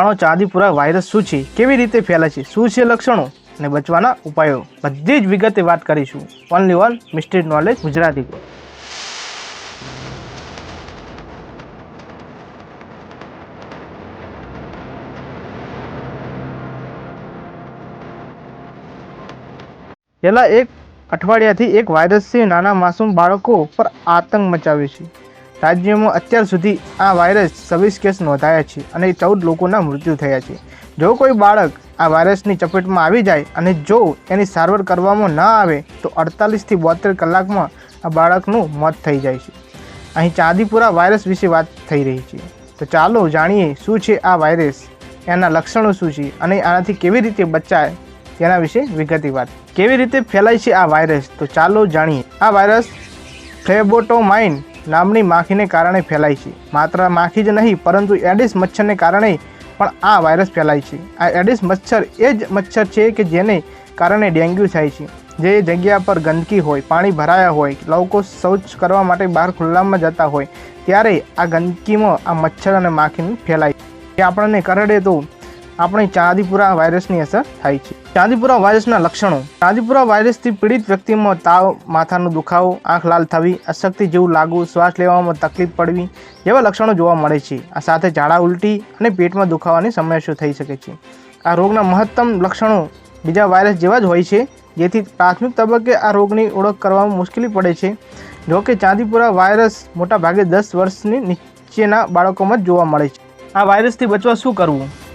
જાણો ચાંદીપુરા વાયરસ શું છે કેવી રીતે ફેલાય છે? શું છે લક્ષણો? અને બચવાના ઉપાયો? બધી જ વિગતે વાત કરીશું. ઓનલી ઓન મિસ્ટેડ નોલેજ ગુજરાતી છેલ્લા એક અઠવાડિયાથી એક વાયરસથી નાના માસૂમ બાળકો પર આતંક મચાવ્યો છે. રાજ્યમાં અત્યાર સુધી આ વાયરસ છવ્વીસ કેસ નોંધાયા છે અને ચૌદ લોકોના મૃત્યુ થયા છે. જો કોઈ બાળક આ વાયરસની ચપેટમાં આવી જાય અને જો એની સારવાર કરવામાં ન આવે, તો અડતાલીસથી બોતેર કલાકમાં આ બાળકનું મોત થઈ જાય છે. અહીં ચાંદીપુરા વાયરસ વિશે વાત થઈ રહી છે. તો ચાલો જાણીએ શું છે આ વાયરસ, એના લક્ષણો શું છે અને આનાથી કેવી રીતે બચાય, તેના વિશે વિગતે વાત કેવી રીતે ફેલાય છે આ વાયરસ? તો ચાલો જાણીએ. આ વાયરસ ફ્લેબોટોમાઇન નામની માખીને કારણે ફેલાય છે. માત્ર માખી જ નહીં, પરંતુ એડિસ મચ્છરને કારણે પણ આ વાયરસ ફેલાય છે. આ એડિસ મચ્છર એ જ મચ્છર છે કે જેને કારણે ડેન્ગ્યુ થાય છે. જે જગ્યા પર ગંદકી હોય, પાણી ભરાયા હોય, લોકો શૌચ કરવા માટે બહાર ખુલ્લામાં જતા હોય, ત્યારે આ ગંદકીમાં આ મચ્છર અને માખીને ફેલાય છે. આપણને કરડે તો આપણે ચાંદીપુરા વાયરસની અસર થાય છે. ચાંદીપુરા વાયરસના લક્ષણો. ચાંદીપુરા વાયરસથી પીડિત વ્યક્તિમાં તાવ, માથાનો દુખાવો, આંખ લાલ થવી, અશક્તિ જેવું લાગવું શ્વાસ લેવામાં તકલીફ પડવી જેવા લક્ષણો જોવા મળે છે. આ સાથે ઝાડા ઉલટી અને પેટમાં દુખાવાની સમસ્યાઓ થઈ શકે છે. આ રોગના મહત્તમ લક્ષણો બીજા વાયરસ જેવા જ હોય છે, જેથી પ્રાથમિક તબક્કે આ રોગની ઓળખ કરવામાં મુશ્કેલી પડે છે. જોકે ચાંદીપુરા વાયરસ મોટાભાગે દસ વર્ષની નીચેના બાળકોમાં જ જોવા મળે છે. આ વાયરસથી બચવા શું કરવું?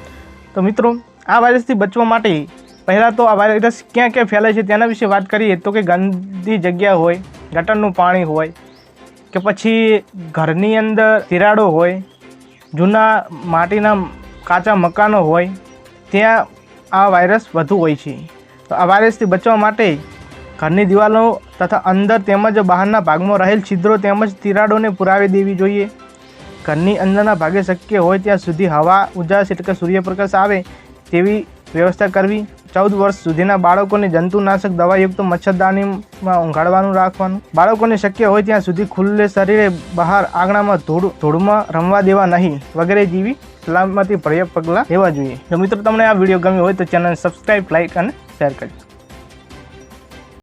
તો મિત્રો, આ વાયરસથી બચવા માટે પહેલાં તો આ વાયરસ ક્યાં ક્યાં ફેલાય છે તેના વિશે વાત કરીએ તો કે ગંદી જગ્યા હોય, ગટરનું પાણી હોય, કે પછી ઘરની અંદર તિરાડો હોય, જૂના માટીના કાચા મકાનો હોય, ત્યાં આ વાયરસ વધુ હોય છે. તો આ વાયરસથી બચવા માટે ઘરની દિવાલો તથા અંદર તેમજ બહારના ભાગમાં રહેલ છિદ્રો તેમજ તિરાડોને પુરાવી દેવી જોઈએ. ઘરની અંદરના ભાગે શક્ય હોય ત્યાં સુધી હવા ઉજાસ એટલે કે સૂર્યપ્રકાશ આવે તેવી વ્યવસ્થા કરવી. ચૌદ વર્ષ સુધીના બાળકોને જંતુનાશક દવાયુક્ત મચ્છરદાનીમાં ઊંઘાડવાનું રાખવાનું. બાળકોને શક્ય હોય ત્યાં સુધી ખુલ્લે શરીરે બહાર આંગણામાં ધૂળ, ધૂળમાં રમવા દેવા નહીં. વગેરે જેવી સલામતી ભર્યા પગલાં લેવા જોઈએ. જો મિત્રો તમને આ વીડિયો ગમ્યો હોય તો ચેનલ સબસ્ક્રાઈબ લાઈક અને શેર કરજો.